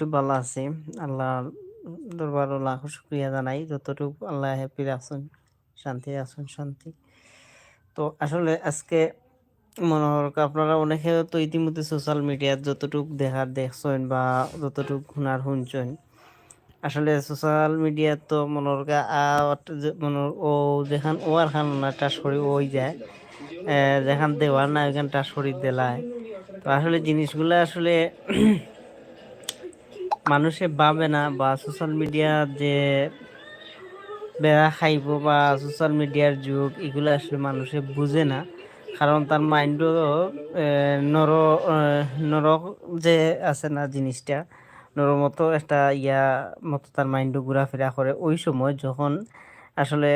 মোটামুটি ভালো আছি আল্লাহ দরবার লাখ শুক্রিয়া জানাই, যতটুকু আল্লাহ হ্যাপি রাখুন শান্তি রাখুন শান্তি। তো আসলে আজকে মনে হয় আপনারা অনেকে তো ইতিমধ্যে সোশ্যাল মিডিয়ার যতটুকু দেখার দেখছেন বা যতটুকু শোনার শুনছেন, আসলে সোশ্যাল মিডিয়া তো মনে মনে ও যেখান ও আর খান না টাচ করি ওই যায়। যেখান দেওয়ার না ওইখান টাচ করি দেলায়। তো আসলে জিনিসগুলো আসলে মানুষে ভাবে না বা সোশ্যাল মিডিয়া যে বেড়া খাইব বা সোশ্যাল মিডিয়ার যুগ, এগুলো আসলে মানুষে বুঝে না। কারণ তার মাইন্ডও নর নর যে আছে না জিনিসটা, নর মতো একটা ইয়া মতো তার মাইন্ডও ঘোরাফেরা করে। ওই সময় যখন আসলে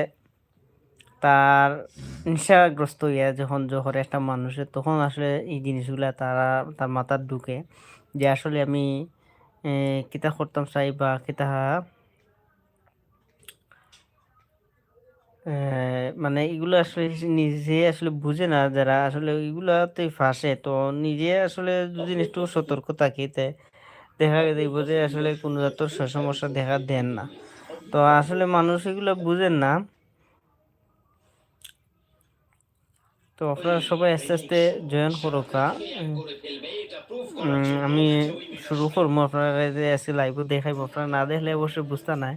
তার নেশাগ্রস্ত ইয়া যখন যখন একটা মানুষের তখন আসলে এই জিনিসগুলা তারা, তার মাথার ঢুকে যে আসলে আমি কিতা করতাম চাই বা কিতা মানে এগুলো আসলে নিজে আসলে বুঝে না যারা। আসলে এগুলাতে ফাঁসে। তো নিজে আসলে যদি একটু সতর্ক থাকি তে দেখা দেখব যে আসলে কোনো জাতর সমস্যা দেখা দেন না। তো আসলে মানুষ এগুলো বুঝেন না। তো আপনারা সবাই আস্তে আস্তে জয়েন করোকা আমি শুরু করব। আপনারা যে আজকে লাইভ দেখাইবো, আপনারা না দেখলে অবশ্যই বুঝতে নাই।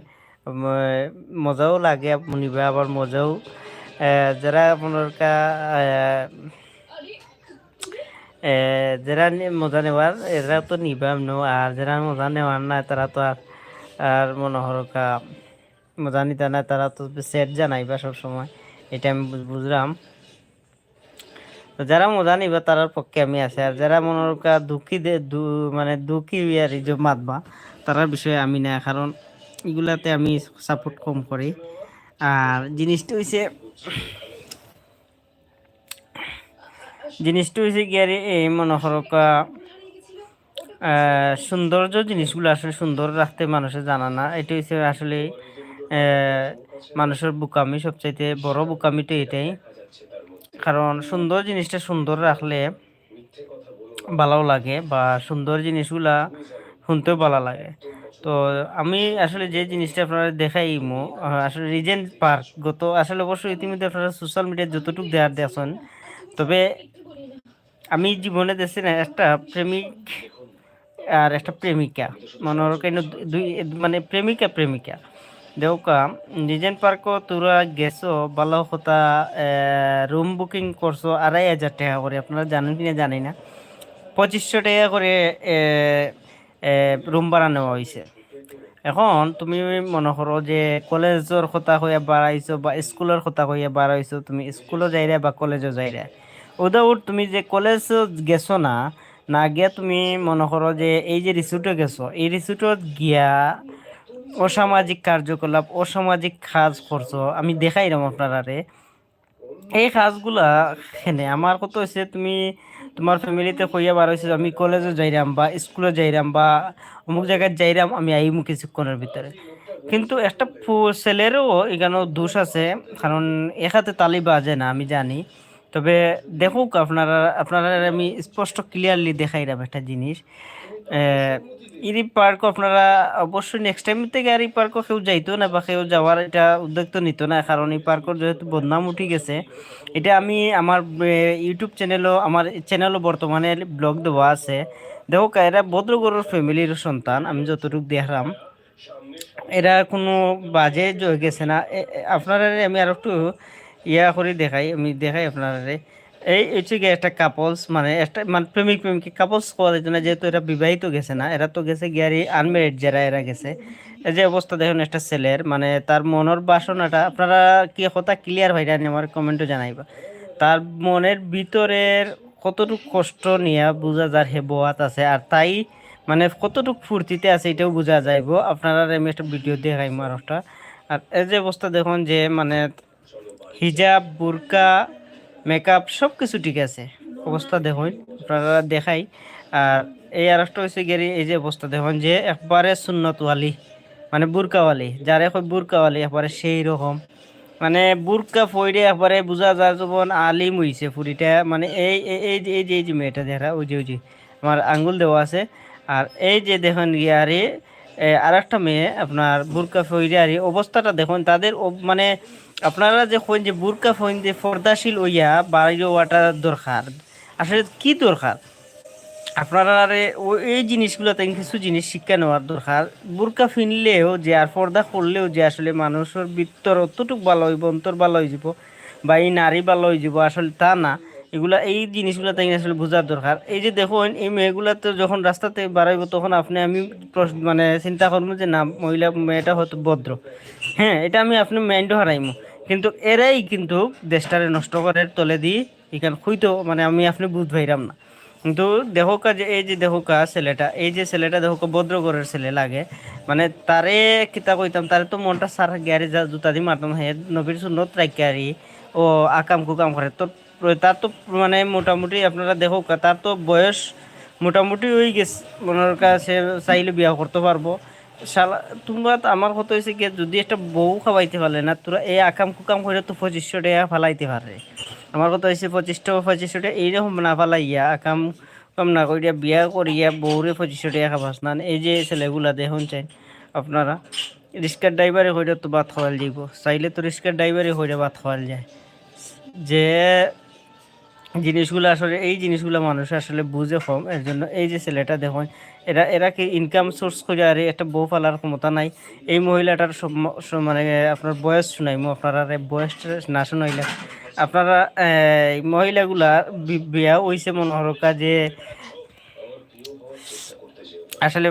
মজাও লাগে নিবে আবার মজাও। যারা আপনার যারা মজা নেওয়ার, এরা তো নিবাম নো আর যারা মজা নেওয়ার না তারা তো আর আর মনে হরকা মজা নিতে না তারা তো সেট জানাইবা সবসময়। এটা আমি বুঝলাম। যারা মজা নিবা তারার পক্ষে আমি আছি। আর যারা মনোরকা দুঃখী মানে দুঃখী আর যে মাতবা, তারার বিষয়ে আমি না কারণ এগুলাতে আমি সাপোর্ট কম করি। আর জিনিসটা হয়েছে জিনিসটা হয়েছে কি আর এই মনে করকা সৌন্দর্য জিনিসগুলো আসলে সুন্দর রাখতে মানুষের জানা না। এটা হচ্ছে আসলে মানুষের বুকামি সবচাইতে বড় বুকামিটা এটাই। কারণ সুন্দর জিনিসটা সুন্দর রাখলে ভালো লাগে বা সুন্দর জিনিসগুলা শুনতেও ভালো লাগে। তো আমি আসলে যে জিনিসটা আপনারা দেখাইমো আসলে রিজেন্ট পার্ক গত আসলে অবশ্যই ইতিমধ্যে আপনারা সোশ্যাল মিডিয়ায় যতটুকু দেওয়ার দেখছেন তবে আমি জীবনে দেখছি না একটা প্রেমিক আর একটা প্রেমিকা। মনে কেন দুই মানে প্রেমিকা প্রেমিকা। দেউকা রিজেন্ট পার্ক তোরা গেছো ভালো কথা রুম বুকিং করছ আড়াই হাজার টাকা করে আপনারা জানেন কিনা জানি না? পঁচিশশো টাকা করে রুম ভাড়া নেওয়া হয়েছে এখন তুমি মনে করো যে কলেজের কথা হইয়া বাড়াইছো বা স্কুলের কথা হইয়া বাড়াইছো তুমি স্কুলও যাইরা বা কলেজও যাইরা উদাউট তুমি যে কলেজ গেছো না না গিয়া তুমি মনে করো যে এই যে রিসুটে গেছো, এই রিসুটত গিয়া অসামাজিক কার্যকলাপ, অসামাজিক কাজ করছ, আমি দেখাইলাম আপনারা এই কাজগুলা হেনে আমার কত হয়েছে তুমি তোমার ফ্যামিলিতে কইয়া বার হয়েছে আমি কলেজে যাইরাম বা স্কুলে যাইরাম বা অমুক জায়গায় যাইরাম, আমি আইমু কিছুক্ষণের ভিতরে। কিন্তু একটা ছেলেরও এখানেও দোষ আছে, কারণ এখাতে তালি বাজে না, আমি জানি। তবে দেখুক, আপনারা আপনারা আমি স্পষ্ট ক্লিয়ারলি দেখাইলাম একটা জিনিস। ইরি পার্ক আপনারা অবশ্যই নেক্সট টাইম থেকে আর এই পার্কও কেউ যাইতো না বা কেউ যাওয়ার এটা উদ্যোগ তো নিত না, কারণ এই পার্কর যেহেতু বদনাম উঠে গেছে। এটা আমি আমার ইউটিউব চ্যানেলও আমার চ্যানেলও বর্তমানে ব্লগ দেওয়া আছে। দেখো, এরা ভদ্রগরের ফ্যামিলির সন্তান, আমি যতটুকু দেখলাম। এরা কোনো বাজে গেছে না। আপনারা আমি আর একটু ইয়া করে দেখাই, আমি দেখাই আপনারা এই হচ্ছে গিয়ে একটা কাপলস মানে একটা মানে প্রেমিক প্রেমিক কাপলস করা যেত না যেহেতু এরা বিবাহিত গেছে না, এরা তো গেছে গিয়ারি আনমেরিড যারা এরা গেছে, এই যে অবস্থা দেখুন একটা ছেলের মানে তার মনের বাসনাটা, আপনারা কি কথা ক্লিয়ার হয় জানি আমার কমেন্টও জানাইবা। তার মনের ভিতরের কতটুকু কষ্ট নিয়ে বোঝা যার হে বোয়াত আছে, আর তাই মানে কতটুকু ফুর্তিতে আছে এটাও বোঝা যাইব। আপনারা আমি একটা ভিডিও দেখাই আর এই যে অবস্থা দেখুন যে মানে হিজাব, বুরকা মেকআপ সব কিছু ঠিক আছে। অবস্থা দেখুন, আপনারা দেখাই। আর এই আর একটা হয়েছে গেরি এই যে অবস্থা দেখুন যে একবারে সুন্নতওয়ালি মানে বুরকাওয়ালি। যার এখন বুরকাওয়ালি, একবারে সেই রকম। মানে বুরকা ফইরে একবারে বোঝা যায় যখন আলিম হইছে ফুরিটা মানে এই এই যে এই যে এই যে মেয়েটা দেখা ওই যে ওই যে, আমার আঙ্গুল দেওয়া আছে। আর এই যে দেখুন ইয়ারে আর একটা মেয়ে, আপনার বুরকা ফইরারি অবস্থাটা দেখুন, তাদের মানে আপনারা যে কইন যে বুরকা ফইন যে পর্দাশীল হইয়া বাইরে ওয়াটা দরকার। আসলে কি দরকার? আপনারা এই জিনিসগুলো তাই কিছু জিনিস শিক্ষা নেওয়ার দরকার। বুরকা ফিনলেও যে, আর পর্দা করলেও যে, আসলে মানুষের ভিতর অতটুক ভালো হইব, অন্তর ভালো হয়ে যাব, বা এই নারী ভালো হয়ে যাব, আসলে তা না। এগুলা, এই জিনিসগুলো তাই আসলে বোঝার দরকার। এই যে দেখুন, এই মেয়েগুলা তো যখন রাস্তাতে বাড়াইব, তখন আপনি, আমি মানে চিন্তা করব যে না, মহিলা, মেয়েটা হয়তো ভদ্র। হ্যাঁ এটা আমি আপনি মাইন্ডও হারাইমু। কিন্তু এরাই কিন্তু দেশটারে নষ্ট করে, তলে দিয়ে এখানে খুঁইতো মানে আমি আপনি বুঝ পাইরাম না। কিন্তু দেহকা যে, এই যে দেহকা ছেলেটা, এই যে ছেলেটা দেহকা ভদ্রগরের ছেলে লাগে মানে তারে কিতা কইতাম, তারে তো মনটা সার গ্যারে যা জুতা দি মারতাম, হে নবীর সুন্নত রাখিয়ারি ও আকাম কুকাম করে। তো তার তো মানে মোটামুটি আপনারা দেহকা তার তো বয়স মোটামুটি হয়ে গেছে। মনের কাছে চাইলে বিয়া করতে পারব। শালা, তোমরা আমার কথা হয়েছে কি, যদি একটা বউ খাওয়াইতে পারলে না, তোরা এই আকাম কুকাম করে তো পঁচিশশো টাকা ফালাইতে পারে আমার কথা হয়েছে পঁচিশ টাকা পঁচিশশো টাকা, এইরকম না ফালাইয়া, আকাম কাম না করিয়া, বিয়া করিয়া বউরে পঁচিশশো টাকা খাবাস। না এই যে ছেলেগুলা দেখুন চাই, আপনারা রিক্সার ড্রাইভারে হইলে তো ভাত খাওয়াল যাব চাইলে তো রিক্সার ড্রাইভারে হইলে ভাত খাওয়াল যায়। যে জিনিসগুলো আসলে, এই জিনিসগুলো মানুষ আসলে বুঝে কম এর জন্য এই যে ছেলেটা দেখুন, এরা এরা কি ইনকাম সোর্স করে আর একটা বউ ফালার ক্ষমতা নাই। এই মহিলাটার মানে আপনার বয়স শুনাইমু আপনারা বয়সটা না শুনাইলে। আপনারা মহিলাগুলা বিয়া হইছে মনে হরকা যে আসলে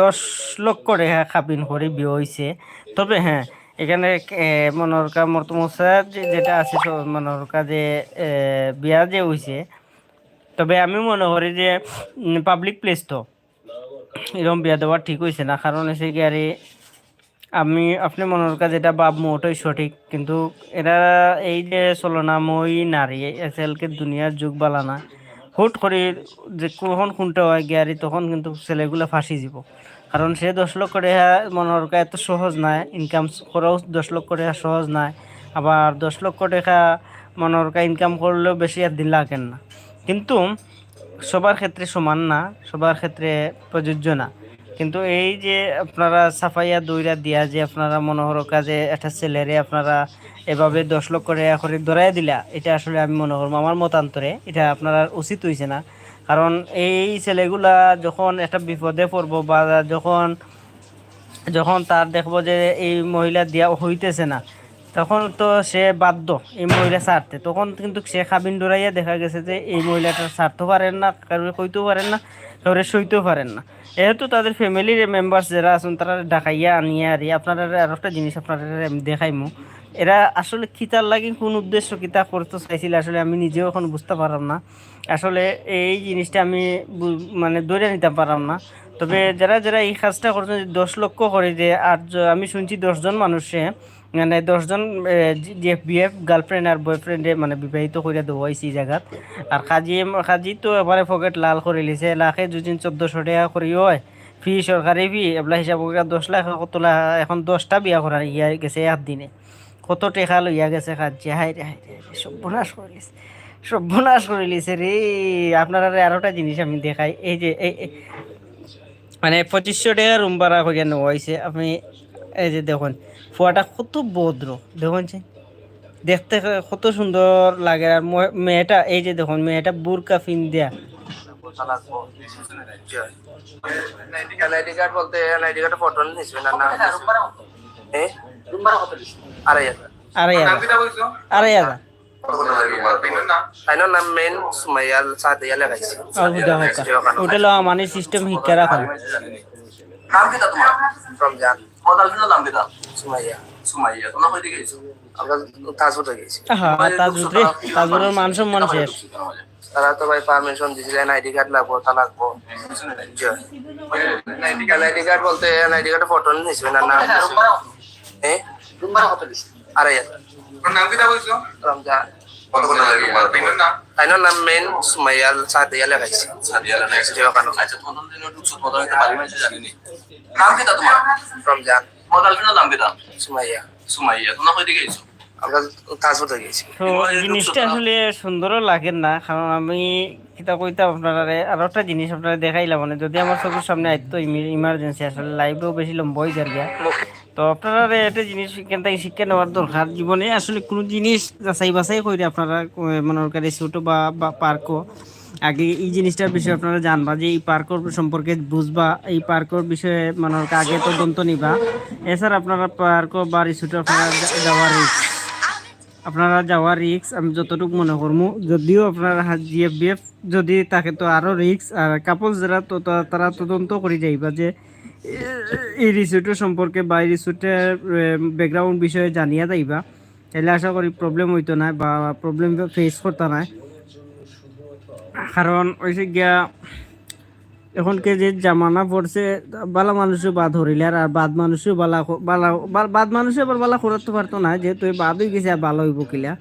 দশ লক্ষ রেখা খাপিন করে বিয়ে হয়েছে তবে হ্যাঁ এখানে মনোরকা মর্তমশা যেটা আছে মনোরকা যে বিয়া যে হয়েছে তবে আমি মনে করি যে পাবলিক প্লেস তো। এরকম বিয়া দেওয়া ঠিক হয়েছে না। কারণ এসে কি, আরে, আমি, আপনি মনের কাছে যেটা ভাববো ওটাই সঠিক, কিন্তু এরা এই যে চলনাময়ী নারী, এসএলকে দুনিয়ার যুগ বালানা হুট করে যে কখন কোনটা হয় গিয়ারি তখন কিন্তু ছেলেগুলো ফাঁসি যাব কারণ সে দশ লক্ষ টাকা কাছে এত সহজ নয় ইনকাম করাও দশ লক্ষ টাকা সহজ নয় আবার দশ লক্ষ টাকা মনের ইনকাম করলেও বেশি আর দিন লাগেন না। কিন্তু সবার ক্ষেত্রে সমান না, সবার ক্ষেত্রে প্রযোজ্য না। কিন্তু এই যে আপনারা সাফাইয়া দইরা দিয়া যে আপনারা মনোহর কাজে একটা ছেলেরে আপনারা এভাবে দশ লক্ষ টাকা করে ধরাই দিলা, এটা আসলে আমি মনে করব আমার মতান্তরে, এটা আপনারা উচিত হয়েছে না। কারণ এই ছেলেগুলা যখন একটা বিপদে পড়ব বা যখন যখন তার দেখব যে এই মহিলা দিয়া হইতেছে না, তখন তো সে বাধ্য এই মহিলা ছাড়তে। তখন কিন্তু সে খাবিন ডোরাইয়া দেখা গেছে যে এই মহিলাটা ছাড়তে পারেন না, কারোর কইতেও পারেন না, কারোর সইতেও পারেন না। যেহেতু তাদের ফ্যামিলির মেম্বার্স যারা আছেন, তারা ডাকাইয়া আনিয়ে আর আপনারা আর একটা জিনিস আপনারা দেখাইমু। এরা আসলে কিতার লাগি, কোন উদ্দেশ্য কিতা করতে চাইছিল, আসলে আমি নিজেও এখন বুঝতে পারলাম না। আসলে এই জিনিসটা আমি মানে ধরে নিতে পারলাম না। তবে যারা যারা এই কাজটা করছেন দশ লক্ষ করে যে আট আমি শুনছি দশজন মানুষে মানে দশজন যে বিএফ গার্লফ্রেন্ড আর বয়ফ্রেন্ডে মানে বিবাহিত করে দেওয়া হয়েছে এই জায়গাত। আর কাজী কাজী তো এবারে পকেট লাল করে লিছে, লাখে দুদিন চোদ্দশো টাকা করি হয়। ফি সরকারি ফি এবলা হিসাব করে দশ লাখ, কত লাখ, এখন দশটা বিয়া করা ইয়া গেছে এক দিনে। কত টেকা লইয়া গেছে কাজে হাই রে হাই রে সর্বনাশ করে লিছে সর্বনাশ করে লিছে রে। আপনারা আরোটা জিনিস আমি দেখাই। এই যে এই মানে পঁচিশশো টাকা রুম ভাড়া করে নেওয়া হয়েছে আপনি এই যে দেখুন ফুয়াটা কত ভদ্র দেখুন দেখতে কত সুন্দর লাগে। আর ম- মেয়েটা এই যে দেখুন মেয়েটা বুরকা ফিন দেয়া। বলতে ফটো নিয়েছিবেন না এ আড়াই হাজার। আড়াই হাজার। আড়াই হাজার। নাম মেন লো মানে সিস্টেম শিক্ষা রাখা নাম কিতা তোমার? রমজান মদাল দিন নাম কিতা সুমাইয়া। সুমাইয়া তোমরা কই গেছো? আমরা তাজপুরে গেছি। হ্যাঁ তাজুদ রে মান সম্মান শেষ। তারা তো ভাই পারমিশন দিয়েছিল এনআইডি কার্ড লাগবো তা লাগবো। এনআইডি কার্ড বলতে এনআইডি কার্ডের ফটো নিয়েছিবেন না এ? আড়াই হাজার নাম কিতা বলছো রমজান কত কত লাগে আইনের নাম মেন সুমাইয়াল ওখানে। আচ্ছা দিন একটু সুদ পারি মানে জানি নি নাম কিতা তোমার রমজান মদাল দিন নাম কিতা সুমাইয়া সুমাইয়া তোমরা কই দিকে গেছো আমরা তাজপুরে গেছি তো জিনিসটা আসলে সুন্দরও লাগে না কারণ আমি কিতা কইতা আপনারা আর একটা জিনিস আপনারা দেখাইলাম মানে যদি আমার চোখের সামনে আইতো ইমার্জেন্সি আসলে লাইভেও বেশি লম্বা হয়ে যার গিয়া তো আপনারা একটা জিনিস এখান থেকে শিক্ষা নেওয়ার দরকার জীবনে। আসলে কোনো জিনিস যাচাই বাছাই করে আপনারা মনে করেন ছোট বা পার্কও। আগে এই জিনিসটার বিষয়ে আপনারা জানবা যে এই পার্কর সম্পর্কে বুঝবা, এই পার্কর বিষয়ে মনে আগে তদন্ত নিবা। এছাড়া আপনারা পার্ক বা রিসোর্টে আপনারা যাওয়ার রিস্ক আপনারা যাওয়ার রিক্স আমি যতটুকু মনে করব যদিও আপনার জিএফ বিএফ যদি থাকে তো আরও রিক্স আর কাপল যারা তো, তারা তদন্ত করে যাইবা যে এই রিসোর্টের সম্পর্কে বা এই রিসোর্টের ব্যাকগ্রাউন্ড বিষয়ে জানিয়া যাইবা তাহলে আশা করি প্রবলেম হইতো না বা প্রবলেম ফেস করতে না কারণ ওইসে গিয়া এখনকে যে জামানা পড়ছে বালা মানুষও বাদ হরিলে আর বাদ মানুষও বালা বালা বাদ মানুষও আবার বালা করতে পারতো না যেহেতু বাদ হয়ে গেছে আর ভালো হইব কিলা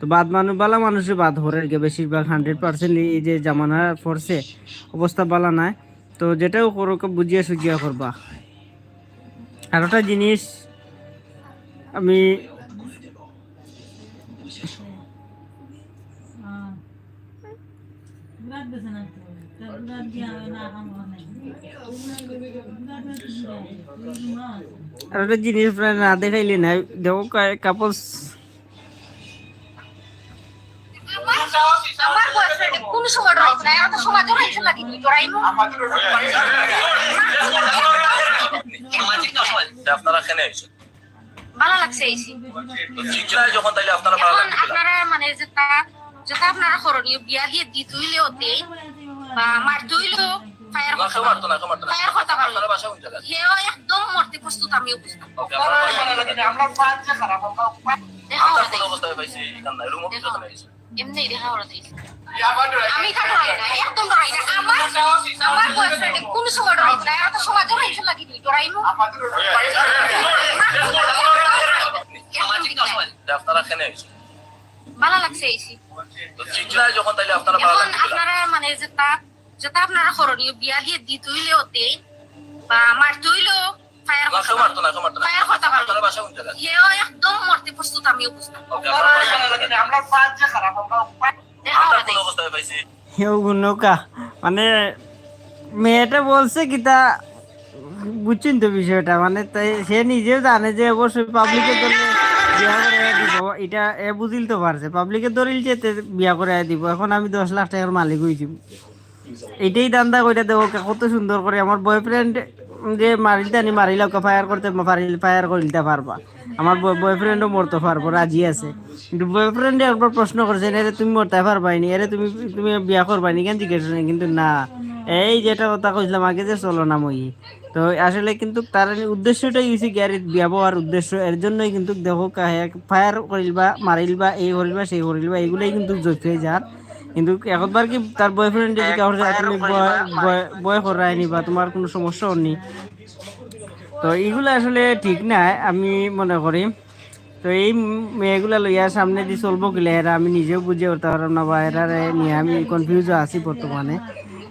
তো বাদ মানুষ বালা মানুষও বাদ হরে গে বেশিরভাগ হান্ড্রেড পার্সেন্ট এই যে জামানা পড়ছে অবস্থা বালা নাই। তো যেটাও করো বুঝিয়ে সুজিয়া করবা। আর একটা জিনিস আমি আর একটা জিনিস প্রায় না দেখাইলে নাই। দেখো কাপলস আমার বয়ফ্রেন্ড কোন সময় ডরাইছে না? এত সময় ডরাইছে লাগি তুই ডরাইমু আপনারা এখানে আইছেন ভালো লাগছে নাই যখন তাইলে আপনারা আপনারা মানে যেটা যেটা আপনারা করণীয় বিয়া দিয়ে দি তুইলেও দে বা মার তুইলেও ফায়ার করতে পারল কোন হেও একদম মরতে প্রস্তুত আমিও বুঝতাম। কোন দেই নাই আইছেন এমনি দেখা দেই আমি তা ডরাই না একদম ডরাই না। আমার আমার বয়ফ্রেন্ড কোন সময় ডরাইছে না এত সময় লাগি তুই ডরাইমু। আপনারা এখানে আইছেন ভালো লাগছে তো যখন তাইলে আপনারা ভালো এখন আপনারা মানে যেটা যেটা আপনারা করণীয় বিয়া দিয়ে দি তুইলেও দে বা মার তুইলেও ফায়ার করতে কেউ না মারতো না। ফায়ার করতে পারল আপনারা বাসা কোন জায়গায় হেও একদম মরতে প্রস্তুত ওরা মানে মেয়েটা বলছে কি তা বুঝছেন তো বিষয়টা মানে তাই সে নিজেও জানে যে অবশ্যই পাবলিকে ধরলে বিয়া করে দিব, এটা এ বুঝিল তো পারছে। পাবলিকে ধরিল যে তে বিয়া করে দিব, এখন আমি দশ লাখ টাকার মালিক হয়েছি এটাই দান্দা কইটা দেবো কত সুন্দর করে। আমার বয়ফ্রেন্ড যে মারিলতে আনি মারিল ফায়ার করতে ফায়ার করিলতে পারবা। আমার বয়ফ্রেন্ডও মরতে পারব, রাজি আছে। কিন্তু বয়ফ্রেন্ডে একবার প্রশ্ন করছে, এরে তুমি মরতে পারবাইনি, এরে তুমি তুমি বিয়া করবাইনি কেন? জিজ্ঞেস? কিন্তু না। এই যেটা কথা কইছিলাম আগে যে চলো না মই। তো আসলে কিন্তু তার উদ্দেশ্যটাই হয়েছে গ্যারেজ ব্যবহার উদ্দেশ্য, এর জন্যই কিন্তু দেখো ফায়ার করিল বা মারিল বা এই করিল বা সেই করিল বা এগুলোই কিন্তু যোগ হয়ে যার। কিন্তু একবার কি তার বয়ফ্রেন্ড যদি কাউর সাথে তুমি বয়- করায়নি বা তোমার কোনো সমস্যাও নেই তো এইগুলো আসলে ঠিক না আমি মনে করি। তো এই মেয়েগুলা লইয়া সামনে দিয়ে চলবো কিলে এরা আমি নিজেও বুঝে উঠতে পারলাম না বা এরা নিয়ে আমি কনফিউজ আছি বর্তমানে।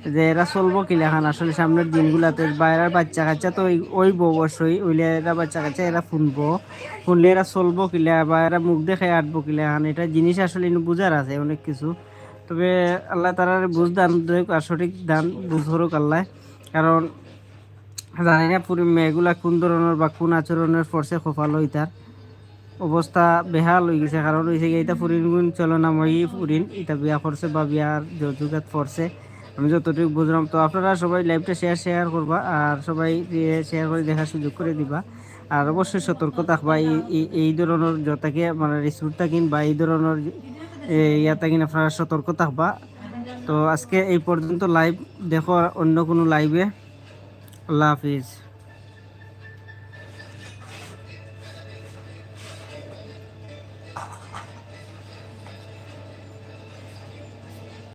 যে এরা চলবো কিলা খান আসলে সামনের দিনগুলাতে বা এরা বাচ্চা কাচ্চা তো ওই- ওইব অবশ্যই ওইলে এরা বাচ্চা কাচ্চা এরা শুনব শুনলে এরা চলবো কিলা বা এরা মুখ দেখে আটবো কিলা খান এটা জিনিস আসলে বুঝার আছে অনেক কিছু। তবে আল্লাহ তারা বুঝ দান আর সঠিক দান বুঝ হরুক আল্লাহ। কারণ জানি না পুরো মেয়েগুলা কোন ধরনের বা কোন আচরণের ফর্সে খোফাল হইতার অবস্থা বেহাল হয়ে গেছে। কারণ হয়েছে কি এটা ফুরিন গুণ চলনাময়ী ফুরিন এটা বিয়া করছে বা বিয়ার যোগাত করছে আমি যতটুকু বুঝলাম, তো আপনারা সবাই লাইভটা শেয়ার শেয়ার করবা আর সবাই শেয়ার করে দেখার সুযোগ করে দিবা। আর অবশ্যই সতর্ক থাকবা। এই, এই- ধরনের যতাকে মানে রিসুট থাকিন বা এই ধরনের ইয়া কিনা আপনারা সতর্ক থাকবা। তো আজকে এই পর্যন্ত লাইভ দেখো অন্য কোনো লাইভে আল্লাহ হাফিজ।